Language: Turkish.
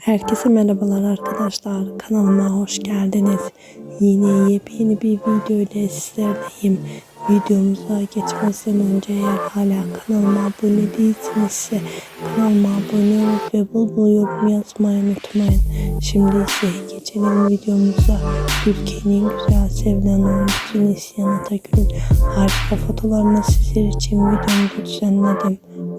Herkese merhabalar arkadaşlar. Kanalıma hoş geldiniz. Yine yepyeni bir video ile sizlerleyim. Videomuza geçmeden önce eğer hala kanalıma abone değilsinizse kanalıma abone olup ve bol bol yorum yazmayı unutmayın. Şimdi ise geçelim videomuza. Türkiye'nin güzel sevilen oyuncusu Neslihan Atagül'ün harika fotolarını sizler için videomu düzenledim.